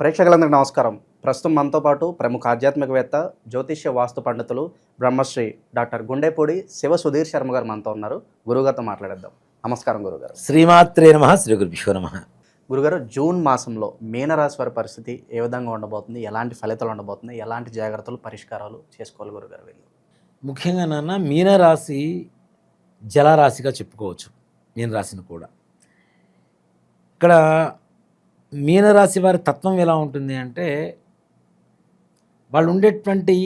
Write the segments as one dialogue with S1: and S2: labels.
S1: ప్రేక్షకులందరికీ నమస్కారం. ప్రస్తుతం మనతో పాటు ప్రముఖ ఆధ్యాత్మికవేత్త జ్యోతిష్య వాస్తు పండితులు బ్రహ్మశ్రీ డాక్టర్ గుండెపూడి శివ సుధీర్ శర్మ గారు మనతో ఉన్నారు. గురుగారితో మాట్లాడేద్దాం. నమస్కారం గురుగారు
S2: శ్రీమాత్రే నమ శ్రీ గురుభ్యో నమ.
S1: గురుగారు జూన్ మాసంలో మీనరాశి వారి పరిస్థితి ఏ విధంగా ఉండబోతుంది? ఎలాంటి ఫలితాలు ఉండబోతుంది ఎలాంటి జాగ్రత్తలు పరిష్కారాలు చేసుకోవాలి గురుగారు వీళ్ళు?
S2: ముఖ్యంగా నాన్న మీనరాశి జలరాశిగా చెప్పుకోవచ్చు. మీనరాశిని కూడా. ఇక్కడ మీనరాశి వారి తత్వం ఎలా ఉంటుంది అంటే వాళ్ళు ఉండేటువంటి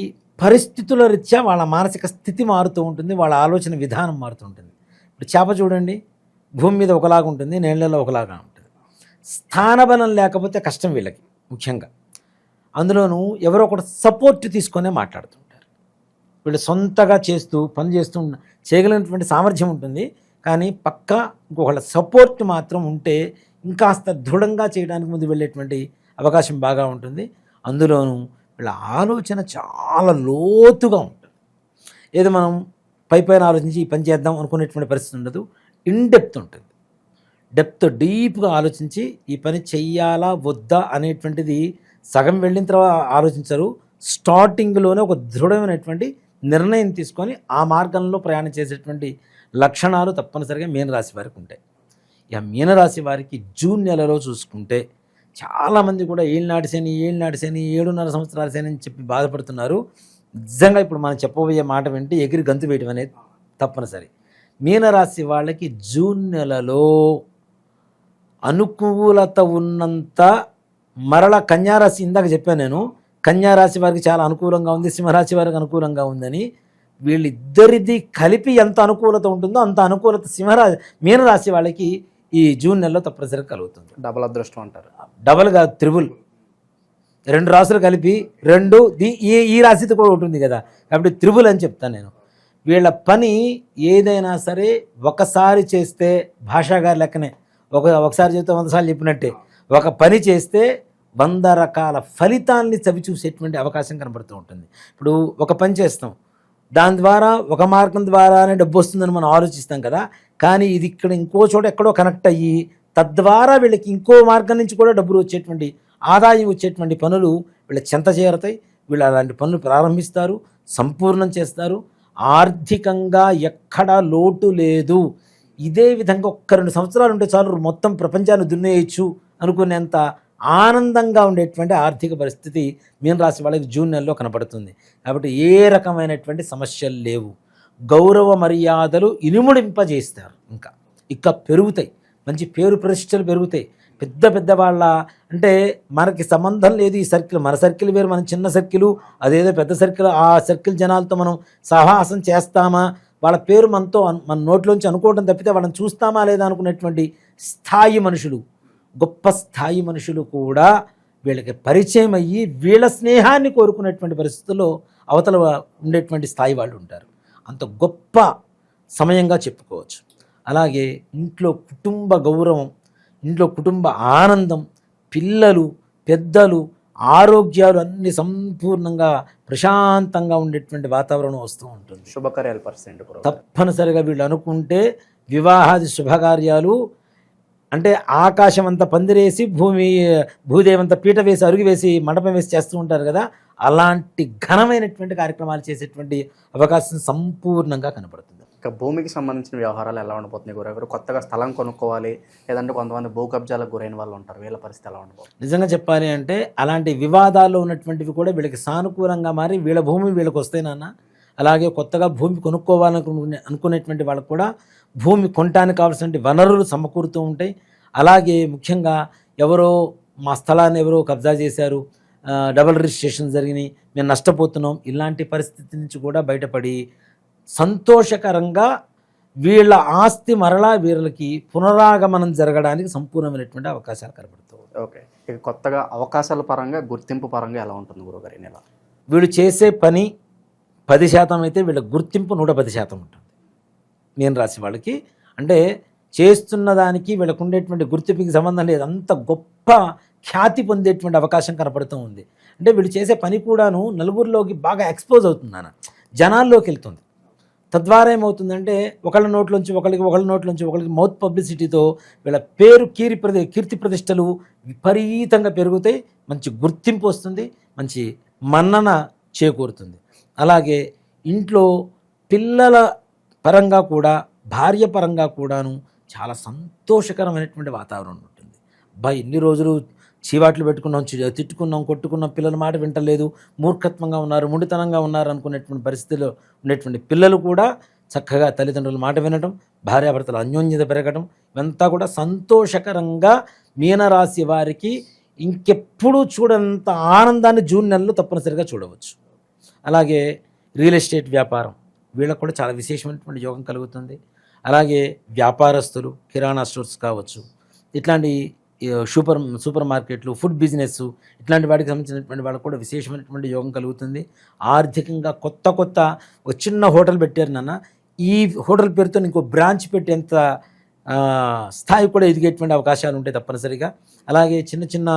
S2: పరిస్థితుల రీత్యా వాళ్ళ మానసిక స్థితి మారుతూ ఉంటుంది వాళ్ళ ఆలోచన విధానం మారుతూ ఉంటుంది. ఇప్పుడు చేప చూడండి భూమి మీద ఒకలాగా ఉంటుంది నీళ్ళలో ఒకలాగా ఉంటుంది. స్థానబలం లేకపోతే కష్టం వీళ్ళకి ముఖ్యంగా. అందులోనూ ఎవరో ఒకటి సపోర్ట్ తీసుకొనే మాట్లాడుతుంటారు. వీళ్ళు సొంతగా చేస్తూ పని చేస్తూ చేయగలిగినటువంటి సామర్థ్యం ఉంటుంది. కానీ పక్క ఇంకొకళ్ళ సపోర్ట్ మాత్రం ఉంటే ఇంకాస్త దృఢంగా చేయడానికి ముందు వెళ్ళేటువంటి అవకాశం బాగా ఉంటుంది. అందులోనూ వీళ్ళ ఆలోచన చాలా లోతుగా ఉంటుంది. ఏదో మనం పై పైన ఆలోచించి ఈ పని చేద్దాం అనుకునేటువంటి పరిస్థితి ఉండదు. ఇన్ డెప్త్ ఉంటుంది. డెప్త్ డీప్గా ఆలోచించి ఈ పని చెయ్యాలా వద్దా అనేటువంటిది సగం వెళ్ళిన తర్వాత ఆలోచించరు. స్టార్టింగ్లోనే ఒక దృఢమైనటువంటి నిర్ణయం తీసుకొని ఆ మార్గంలో ప్రయాణం చేసేటువంటి లక్షణాలు తప్పనిసరిగా మీనరాశి వారికి ఉంటాయి. ఇక మీనరాశి వారికి జూన్ నెలలో చూసుకుంటే చాలామంది కూడా ఏళ్ళనాటి శని ఏళ్ళనాటి శని ఏడున్నర సంవత్సరాల శని అని చెప్పి బాధపడుతున్నారు. నిజంగా ఇప్పుడు మనం చెప్పబోయే మాట వింటే ఎగిరి గంతు వేయడం అనేది తప్పనిసరి. మీనరాశి వాళ్ళకి జూన్ నెలలో అనుకూలత ఉన్నంత మరల కన్యారాశి ఇందాక చెప్పాను నేను. కన్యారాశి వారికి చాలా అనుకూలంగా ఉంది సింహరాశి వారికి అనుకూలంగా ఉందని. వీళ్ళిద్దరిది కలిపి ఎంత అనుకూలత ఉంటుందో అంత అనుకూలత సింహరాశి మీనరాశి వాళ్ళకి ఈ జూన్ నెలలో తప్పనిసరిగా కలుగుతుంది.
S1: డబుల్ అదృష్టం అంటారు.
S2: డబల్గా త్రిబుల్ రెండు రాసులు కలిపి రెండు దీ ఈ ఈ రాశితో కూడా ఉంటుంది కదా. కాబట్టి త్రిబుల్ అని చెప్తాను నేను. వీళ్ళ పని ఏదైనా సరే ఒకసారి చేస్తే భాషాగారి లెక్కనే. ఒక ఒకసారి చెప్తే వంద సార్లు చెప్పినట్టే. ఒక పని చేస్తే వంద రకాల ఫలితాల్ని చవి చూసేటువంటి అవకాశం కనబడుతూ ఉంటుంది. ఇప్పుడు ఒక పని చేస్తాం. దాని ద్వారా ఒక మార్గం ద్వారానే డబ్బు వస్తుందని మనం ఆలోచిస్తాం కదా. కానీ ఇది ఇక్కడ ఇంకో చోట ఎక్కడో కనెక్ట్ అయ్యి తద్వారా వీళ్ళకి ఇంకో మార్గం నుంచి కూడా డబ్బులు వచ్చేటువంటి ఆదాయం వచ్చేటువంటి పనులు వీళ్ళ చెంత చేరతాయి. వీళ్ళు అలాంటి పనులు ప్రారంభిస్తారు సంపూర్ణం చేస్తారు. ఆర్థికంగా ఎక్కడా లోటు లేదు. ఇదే విధంగా ఒక్క రెండు సంవత్సరాలు ఉంటే చాలు మొత్తం ప్రపంచాన్ని దున్నేయచ్చు అనుకునేంత ఆనందంగా ఉండేటువంటి ఆర్థిక పరిస్థితి మీనరాశి వాళ్ళకి జూన్ నెలలో కనపడుతుంది కాబట్టి ఏ రకమైనటువంటి సమస్యలు లేవు. గౌరవ మర్యాదలు ఇనుముడింపజేస్తారు ఇంకా. ఇంకా పెరుగుతాయి. మంచి పేరు ప్రతిష్టలు పెరుగుతాయి. పెద్ద పెద్ద వాళ్ళ అంటే మనకి సంబంధం లేదు ఈ సర్కిల్. మన సర్కిల్ వేరు మన చిన్న సర్కిలు అదేదో పెద్ద సర్కిల్. ఆ సర్కిల్ జనాలతో మనం సహవాసం చేస్తామా? వాళ్ళ పేరు మనతో మన నోట్లోంచి అనుకోవడం తప్పితే వాళ్ళని చూస్తామా లేదా అనుకునేటువంటి స్థాయి మనుషులు గొప్ప స్థాయి మనుషులు కూడా వీళ్ళకి పరిచయం అయ్యి వీళ్ళ స్నేహాన్ని కోరుకునేటువంటి పరిస్థితుల్లో అవతల ఉండేటువంటి స్థాయి వాళ్ళు ఉంటారు. అంత గొప్ప సమయంగా చెప్పుకోవచ్చు. అలాగే ఇంట్లో కుటుంబ గౌరవం ఇంట్లో కుటుంబ ఆనందం పిల్లలు పెద్దలు ఆరోగ్యాలు అన్ని సంపూర్ణంగా ప్రశాంతంగా ఉండేటువంటి వాతావరణం వస్తూ ఉంటుంది.
S1: శుభకార్యాలు పరిస్థితి గురువు
S2: తప్పనిసరిగా వీళ్ళు అనుకుంటే వివాహాది శుభకార్యాలు అంటే ఆకాశం అంతా పందిరేసి భూమి భూదేవంత పీట వేసి అరుగు వేసి మండపం వేసి చేస్తూ ఉంటారు కదా అలాంటి ఘనమైనటువంటి కార్యక్రమాలు చేసేటువంటి అవకాశం సంపూర్ణంగా కనపడుతుంది
S1: ఇక భూమికి సంబంధించిన వ్యవహారాలు ఎలా ఉండబోతున్నాయి గురుగారు కొత్తగా స్థలం కొనుక్కోవాలి లేదంటే కొంతమంది భూ కబ్జాలకు గురైన వాళ్ళు ఉంటారు. వీళ్ళ పరిస్థితి ఎలా ఉండబోతుంది?
S2: నిజంగా చెప్పాలి అంటే అలాంటి వివాదాల్లో ఉన్నటువంటివి కూడా వీళ్ళకి సానుకూలంగా మారి వీళ్ళ భూమి వీళ్ళకి వస్తాయి నాన్న. అలాగే కొత్తగా భూమి కొనుక్కోవాలనుకునే అనుకునేటువంటి వాళ్ళకు కూడా భూమి కొనటానికి కావాల్సిన వనరులు సమకూరుతూ ఉంటాయి. అలాగే ముఖ్యంగా ఎవరో మా స్థలాన్ని ఎవరో కబ్జా చేశారు డబుల్ రిజిస్ట్రేషన్ జరిగినాయి మేము నష్టపోతున్నాం ఇలాంటి పరిస్థితి నుంచి కూడా బయటపడి సంతోషకరంగా వీళ్ళ ఆస్తి మరలా వీళ్ళకి పునరాగమనం జరగడానికి సంపూర్ణమైనటువంటి అవకాశాలు కనబడుతూ ఉంటాయి.
S1: ఓకే. ఇక కొత్తగా అవకాశాల పరంగా గుర్తింపు పరంగా ఎలా ఉంటుంది గురుగారు నెల?
S2: వీళ్ళు చేసే పని పది శాతం అయితే వీళ్ళ గుర్తింపు నూట పది శాతం ఉంటుంది. నేను రాసి వాళ్ళకి. అంటే చేస్తున్న దానికి వీళ్ళకు ఉండేటువంటి గుర్తింపుకి సంబంధం లేదు. అంత గొప్ప ఖ్యాతి పొందేటువంటి అవకాశం కనపడుతూ ఉంది. అంటే వీళ్ళు చేసే పని కూడాను నలుగురిలోకి బాగా ఎక్స్పోజ్ అవుతుంది నాన్న. జనాల్లోకి వెళ్తుంది. తద్వారా ఏమవుతుందంటే ఒకళ్ళ నోట్లోంచి ఒకళ్ళకి ఒకళ్ళ నోట్లోంచి ఒకళ్ళకి మౌత్ పబ్లిసిటీతో వీళ్ళ పేరు కీరి ప్రతి కీర్తి ప్రతిష్టలు విపరీతంగా పెరుగుతాయి. మంచి గుర్తింపు వస్తుంది. మంచి మన్నన చేకూరుతుంది. అలాగే ఇంట్లో పిల్లల పరంగా కూడా భార్య పరంగా కూడాను చాలా సంతోషకరమైనటువంటి వాతావరణం ఉంటుంది. అబ్బా ఇన్ని రోజులు చీవాట్లు పెట్టుకున్నాం తిట్టుకున్నాం కొట్టుకున్నాం పిల్లల మాట వింటలేదు మూర్ఖత్వంగా ఉన్నారు ముడితనంగా ఉన్నారు అనుకునేటువంటి పరిస్థితిలో ఉండేటువంటి పిల్లలు కూడా చక్కగా తల్లిదండ్రుల మాట వినటం భార్యాభర్తల అన్యోన్యత పెరగటం ఇవంతా కూడా సంతోషకరంగా మీనరాశి వారికి ఇంకెప్పుడు చూడంత ఆనందాన్ని జూన్ నెలలో తప్పనిసరిగా చూడవచ్చు. అలాగే రియల్ ఎస్టేట్ వ్యాపారం వీళ్ళకు కూడా చాలా విశేషమైనటువంటి యోగం కలుగుతుంది. అలాగే వ్యాపారస్తులు కిరాణా స్టోర్స్ కావచ్చు ఇట్లాంటి సూపర్ సూపర్ మార్కెట్లు ఫుడ్ బిజినెస్ ఇట్లాంటి వాటికి సంబంధించినటువంటి వాళ్ళకు కూడా విశేషమైనటువంటి యోగం కలుగుతుంది. ఆర్థికంగా కొత్త కొత్త ఒక చిన్న హోటల్ పెట్టారు నాన్న ఈ హోటల్ పేరుతో ఇంకో బ్రాంచ్ పెట్టేంత స్థాయి కూడా ఎదిగేటువంటి అవకాశాలు ఉంటాయి తప్పనిసరిగా. అలాగే చిన్న చిన్న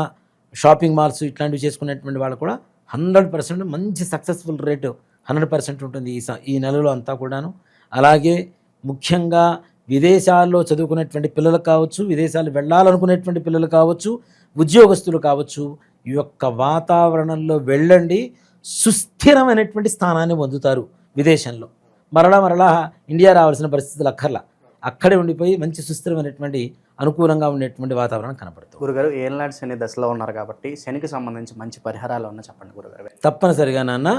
S2: షాపింగ్ మాల్స్ ఇట్లాంటివి చేసుకునేటువంటి వాళ్ళు కూడా హండ్రెడ్ పర్సెంట్ మంచి సక్సెస్ఫుల్ రేటు హండ్రెడ్ పర్సెంట్ ఉంటుంది ఈ స- ఈ నెలలో అంతా కూడాను. అలాగే ముఖ్యంగా విదేశాల్లో చదువుకునేటువంటి పిల్లలు కావచ్చు విదేశాలు వెళ్ళాలనుకునేటువంటి పిల్లలు కావచ్చు ఉద్యోగస్తులు కావచ్చు ఈ యొక్క వాతావరణంలో వెళ్ళండి సుస్థిరమైనటువంటి స్థానాన్ని పొందుతారు విదేశంలో. మరలా మరలా ఇండియా రావాల్సిన పరిస్థితులు అక్కర్లా. అక్కడే ఉండిపోయి మంచి సుస్థిరమైనటువంటి అనుకూలంగా ఉండేటువంటి వాతావరణం కనపడుతుంది.
S1: గురుగారు ఏళ్ళనాటి శని దశలో ఉన్నారు కాబట్టి శనికి సంబంధించి మంచి పరిహారాలు ఉన్న చెప్పండి గురుగారు.
S2: తప్పనిసరిగా నాన్న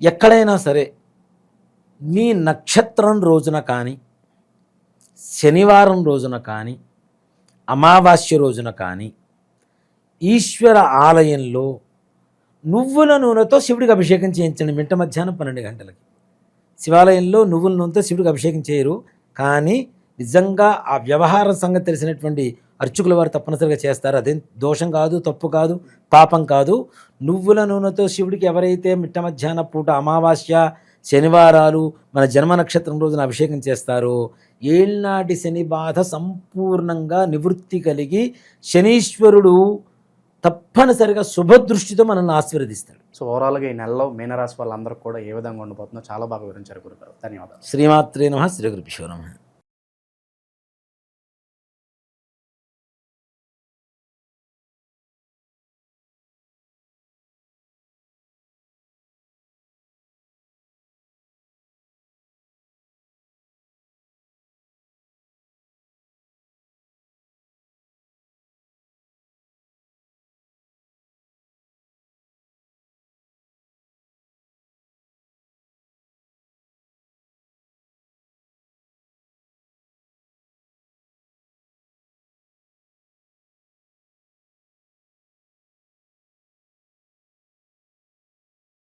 S2: ఎక్కడైనా సరే మీ నక్షత్రం రోజున కానీ శనివారం రోజున కానీ అమావాస్య రోజున కానీ ఈశ్వర ఆలయంలో నువ్వుల నూనెతో శివుడికి అభిషేకం చేయించండి. మిట్ట మధ్యాహ్నం పన్నెండు గంటలకి. శివాలయంలో నువ్వుల నూనెతో శివుడికి అభిషేకం చేయరు. కానీ నిజంగా ఆ వ్యవహారం సంగతి తెలిసినటువంటి అర్చకుల వారు తప్పనిసరిగా చేస్తారు. అదేం దోషం కాదు తప్పు కాదు పాపం కాదు. నువ్వుల నూనెతో శివుడికి ఎవరైతే మిట్ట మధ్యాహ్న పూట అమావాస్య శనివారాలు మన జన్మ నక్షత్రం రోజున అభిషేకం చేస్తారో ఏళ్నాటి శని బాధ సంపూర్ణంగా నివృత్తి కలిగి శనీశ్వరుడు తప్పనిసరిగా శుభదృష్టితో మనల్ని ఆశీర్వదిస్తాడు.
S1: సో ఓవరాల్గా ఈ నెలలో మీనరాశి వాళ్ళందరూ కూడా ఏ విధంగా ఉండిపోతుందో చాలా బాగా వివరించారు గురుగారు. ధన్యవాదాలు.
S2: శ్రీమాత్రే నమ. శ్రీ గురుభ్యో నమ.